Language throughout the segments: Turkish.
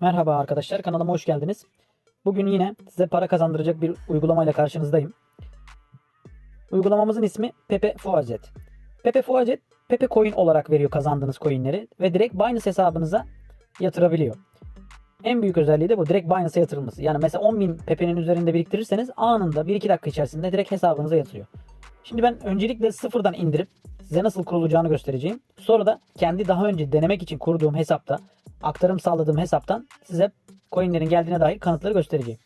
Merhaba arkadaşlar kanalıma hoş geldiniz. Bugün yine size para kazandıracak bir uygulamayla karşınızdayım. Uygulamamızın ismi Pepe Fuazet. Pepe Fuazet Pepe Coin olarak veriyor kazandığınız coinleri ve direkt Binance hesabınıza yatırabiliyor. En büyük özelliği de bu direkt Binance'a yatırılması. Yani mesela 10.000 Pepe'nin üzerinde biriktirirseniz anında 1-2 dakika içerisinde direkt hesabınıza yatırıyor. Şimdi ben öncelikle sıfırdan indirip size nasıl kurulacağını göstereceğim. Sonra da kendi daha önce denemek için kurduğum hesapta aktarım sağladığım hesaptan size coinlerin geldiğine dair kanıtları göstereceğim.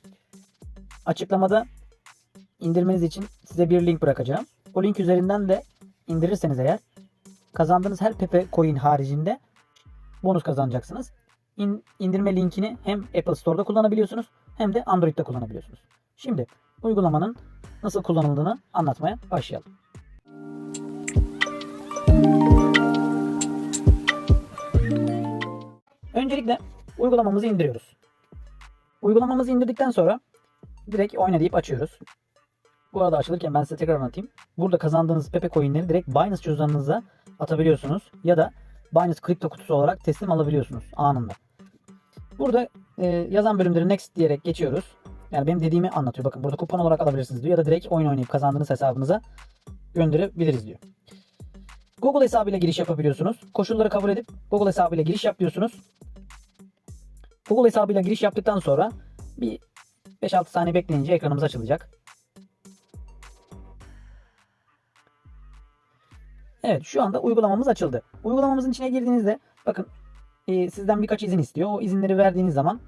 Açıklamada indirmeniz için size bir link bırakacağım. O link üzerinden de indirirseniz eğer kazandığınız her Pepe coin haricinde bonus kazanacaksınız. İn, indirme linkini hem Apple Store'da kullanabiliyorsunuz hem de Android'de kullanabiliyorsunuz. Şimdi uygulamanın nasıl kullanıldığını anlatmaya başlayalım. Öncelikle uygulamamızı indiriyoruz. Uygulamamızı indirdikten sonra direkt oyna deyip açıyoruz. Bu arada açılırken ben size tekrar anlatayım. Burada kazandığınız Pepe coinleri direkt Binance cüzdanınıza atabiliyorsunuz. Ya da Binance kripto kutusu olarak teslim alabiliyorsunuz anında. Burada e, yazan bölümleri next diyerek geçiyoruz. Yani benim dediğimi anlatıyor. Bakın burada kupon olarak alabilirsiniz diyor. Ya da direkt oyun oynayıp kazandığınız hesabınıza gönderebiliriz diyor. Google hesabıyla giriş yapabiliyorsunuz. Koşulları kabul edip Google hesabıyla giriş yap diyorsunuz. Google hesabıyla giriş yaptıktan sonra bir 5-6 saniye bekleyince ekranımız açılacak. Evet şu anda uygulamamız açıldı. Uygulamamızın içine girdiğinizde bakın e, sizden birkaç izin istiyor. O izinleri verdiğiniz zaman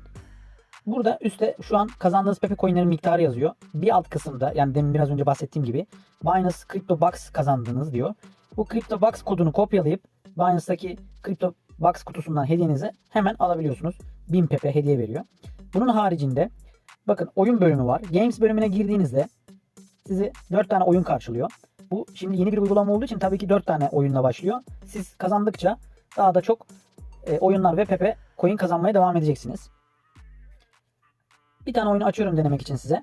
burada üstte şu an kazandığınız Pepe coinlerin miktarı yazıyor. Bir alt kısımda yani demin biraz önce bahsettiğim gibi Binance Crypto Box kazandınız diyor. Bu Crypto Box kodunu kopyalayıp Binance'daki Crypto Box kutusundan hediyenizi hemen alabiliyorsunuz. 1000 Pepe hediye veriyor. Bunun haricinde bakın oyun bölümü var. Games bölümüne girdiğinizde sizi 4 tane oyun karşılıyor. Bu şimdi yeni bir uygulama olduğu için tabii ki 4 tane oyunla başlıyor. Siz kazandıkça daha da çok e, oyunlar ve Pepe coin kazanmaya devam edeceksiniz. Bir tane oyunu açıyorum denemek için size.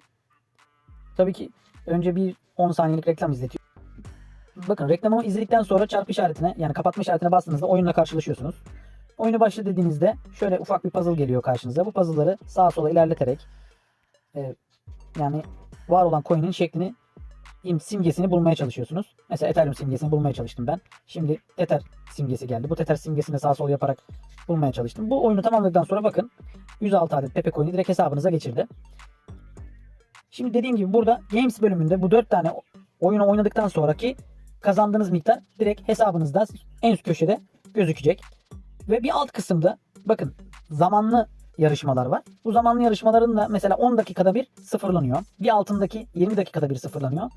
Tabii ki önce bir 10 saniyelik reklam izletiyor. Bakın reklamımı izledikten sonra çarpı işaretine yani kapatma işaretine bastığınızda oyunla karşılaşıyorsunuz. Oyunu başla dediğinizde şöyle ufak bir puzzle geliyor karşınıza. Bu puzzle'ları sağa sola ilerleterek e, yani var olan coin'in şeklini im- simgesini bulmaya çalışıyorsunuz. Mesela Ethereum simgesini bulmaya çalıştım ben. Şimdi Tether simgesi geldi. Bu Tether simgesini sağa sola yaparak bulmaya çalıştım. Bu oyunu tamamladıktan sonra bakın 106 adet Pepe coin'i direkt hesabınıza geçirdi. Şimdi dediğim gibi burada Games bölümünde bu 4 tane oyunu oynadıktan sonraki kazandığınız miktar direkt hesabınızda en üst köşede gözükecek. Ve bir alt kısımda bakın zamanlı yarışmalar var. Bu zamanlı yarışmaların da mesela 10 dakikada bir sıfırlanıyor. Bir altındaki 20 dakikada bir sıfırlanıyor.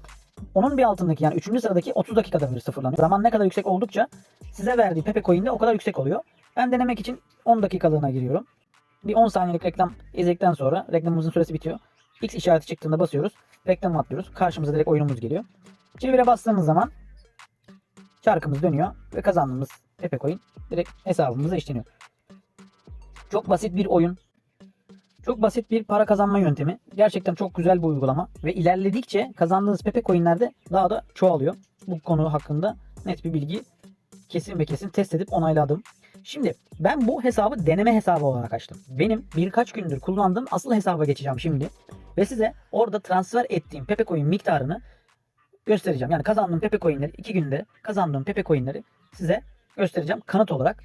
Onun bir altındaki yani 3. sıradaki 30 dakikada bir sıfırlanıyor. Zaman ne kadar yüksek oldukça size verdiği Pepe Coin de o kadar yüksek oluyor. Ben denemek için 10 dakikalığına giriyorum. Bir 10 saniyelik reklam izledikten sonra reklamımızın süresi bitiyor. X işareti çıktığında basıyoruz. Reklamı atlıyoruz. Karşımıza direkt oyunumuz geliyor. Çevire bastığımız zaman çarkımız dönüyor ve kazandığımız Pepe Coin direkt hesabımıza işleniyor. Çok basit bir oyun. Çok basit bir para kazanma yöntemi. Gerçekten çok güzel bir uygulama ve ilerledikçe kazandığınız Pepe Coin'ler daha da çoğalıyor. Bu konu hakkında net bir bilgi kesin ve kesin test edip onayladım. Şimdi ben bu hesabı deneme hesabı olarak açtım. Benim birkaç gündür kullandığım asıl hesaba geçeceğim şimdi. Ve size orada transfer ettiğim Pepe Coin miktarını göstereceğim. Yani kazandığım Pepe Coin'leri 2 günde kazandığım Pepe Coin'leri size göstereceğim kanıt olarak.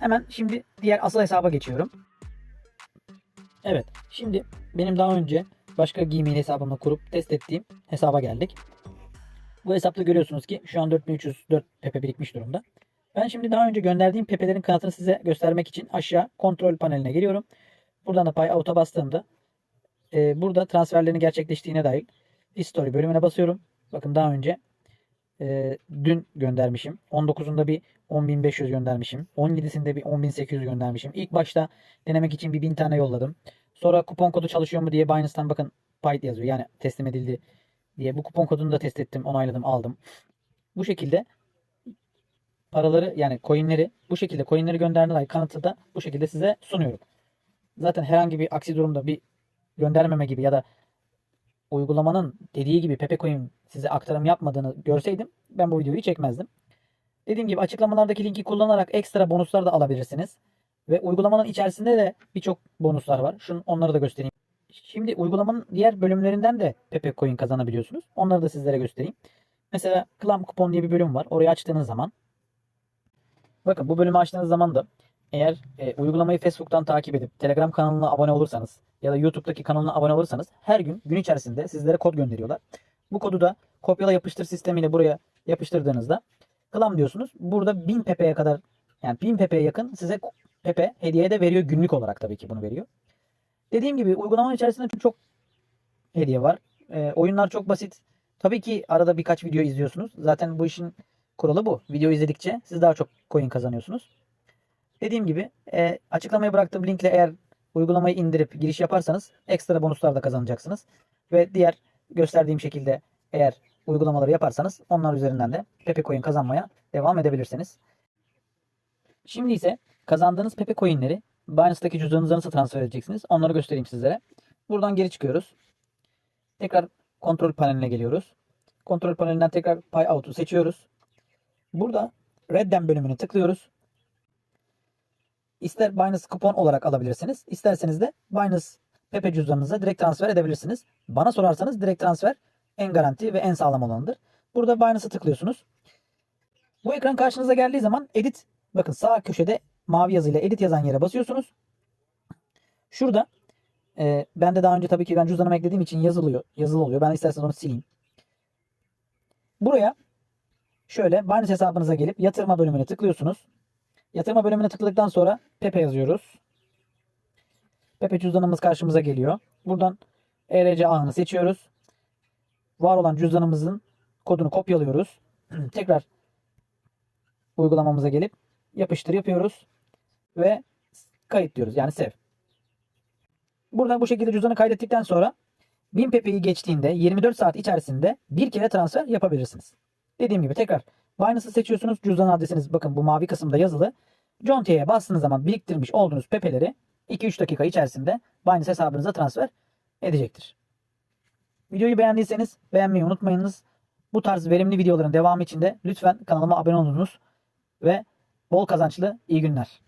Hemen şimdi diğer asıl hesaba geçiyorum. Evet. Şimdi benim daha önce başka Gmail hesabımla kurup test ettiğim hesaba geldik. Bu hesapta görüyorsunuz ki şu an 4304 Pepe birikmiş durumda. Ben şimdi daha önce gönderdiğim Pepe'lerin kanıtını size göstermek için aşağı kontrol paneline geliyorum. Buradan da Pay Out'a bastığımda e, burada transferlerin gerçekleştiğine dair History bölümüne basıyorum. Bakın daha önce e, dün göndermişim. 19'unda bir 10.500 göndermişim. 17'sinde bir 10.800 göndermişim. İlk başta denemek için bir 1000 tane yolladım. Sonra kupon kodu çalışıyor mu diye Binance'tan bakın Pyt yazıyor. Yani teslim edildi diye. Bu kupon kodunu da test ettim, onayladım, aldım. Bu şekilde paraları yani coinleri bu şekilde coinleri gönderdiğine dair kanıtı da bu şekilde size sunuyorum. Zaten herhangi bir aksi durumda bir göndermeme gibi ya da uygulamanın dediği gibi Pepe Coin size aktarım yapmadığını görseydim ben bu videoyu çekmezdim. Dediğim gibi açıklamalardaki linki kullanarak ekstra bonuslar da alabilirsiniz. Ve uygulamanın içerisinde de birçok bonuslar var. Şunu onları da göstereyim. Şimdi uygulamanın diğer bölümlerinden de Pepe Coin kazanabiliyorsunuz. Onları da sizlere göstereyim. Mesela Clam Kupon diye bir bölüm var. Orayı açtığınız zaman bakın bu bölümü açtığınız zaman da eğer e, uygulamayı Facebook'tan takip edip Telegram kanalına abone olursanız ya da YouTube'daki kanalına abone olursanız her gün gün içerisinde sizlere kod gönderiyorlar. Bu kodu da kopyala yapıştır sistemiyle buraya yapıştırdığınızda Clam diyorsunuz. Burada 1000 Pepe'ye kadar yani 1000 Pepe'ye yakın size Pepe hediye de veriyor. Günlük olarak tabii ki bunu veriyor. Dediğim gibi uygulamanın içerisinde çok hediye var. E, oyunlar çok basit. Tabii ki arada birkaç video izliyorsunuz. Zaten bu işin kuralı bu. Video izledikçe siz daha çok coin kazanıyorsunuz. Dediğim gibi e, açıklamaya bıraktığım linkle eğer uygulamayı indirip giriş yaparsanız ekstra bonuslar da kazanacaksınız. Ve diğer gösterdiğim şekilde eğer uygulamaları yaparsanız onlar üzerinden de Pepe Coin kazanmaya devam edebilirsiniz. Şimdi ise kazandığınız Pepe Coin'leri Binance'daki cüzdanınıza nasıl transfer edeceksiniz? Onları göstereyim sizlere. Buradan geri çıkıyoruz. Tekrar kontrol paneline geliyoruz. Kontrol panelinden tekrar Payout'u seçiyoruz. Burada Redeem bölümünü tıklıyoruz. İster Binance kupon olarak alabilirsiniz. İsterseniz de Binance Pepe cüzdanınıza direkt transfer edebilirsiniz. Bana sorarsanız direkt transfer en garanti ve en sağlam olanıdır. Burada Binance'a tıklıyorsunuz. Bu ekran karşınıza geldiği zaman edit bakın sağ köşede mavi yazıyla edit yazan yere basıyorsunuz. Şurada e, ben de daha önce tabii ki ben cüzdanıma eklediğim için yazılıyor. Yazılı oluyor. Ben isterseniz onu sileyim. Buraya şöyle Binance hesabınıza gelip yatırma bölümüne tıklıyorsunuz. Yatırma bölümüne tıkladıktan sonra Pepe yazıyoruz. Pepe cüzdanımız karşımıza geliyor. Buradan ERC ağını seçiyoruz. Var olan cüzdanımızın kodunu kopyalıyoruz. Tekrar uygulamamıza gelip yapıştır yapıyoruz ve kayıt diyoruz. Yani sev. Burada bu şekilde cüzdanı kaydettikten sonra 1000 PP'yi geçtiğinde 24 saat içerisinde bir kere transfer yapabilirsiniz. Dediğim gibi tekrar Binance'ı seçiyorsunuz. Cüzdan adresiniz bakın bu mavi kısımda yazılı. T'ye bastığınız zaman biriktirmiş olduğunuz pepeleri 2-3 dakika içerisinde Binance hesabınıza transfer edecektir. Videoyu beğendiyseniz beğenmeyi unutmayınız. Bu tarz verimli videoların devamı için de lütfen kanalıma abone olunuz ve bol kazançlı iyi günler.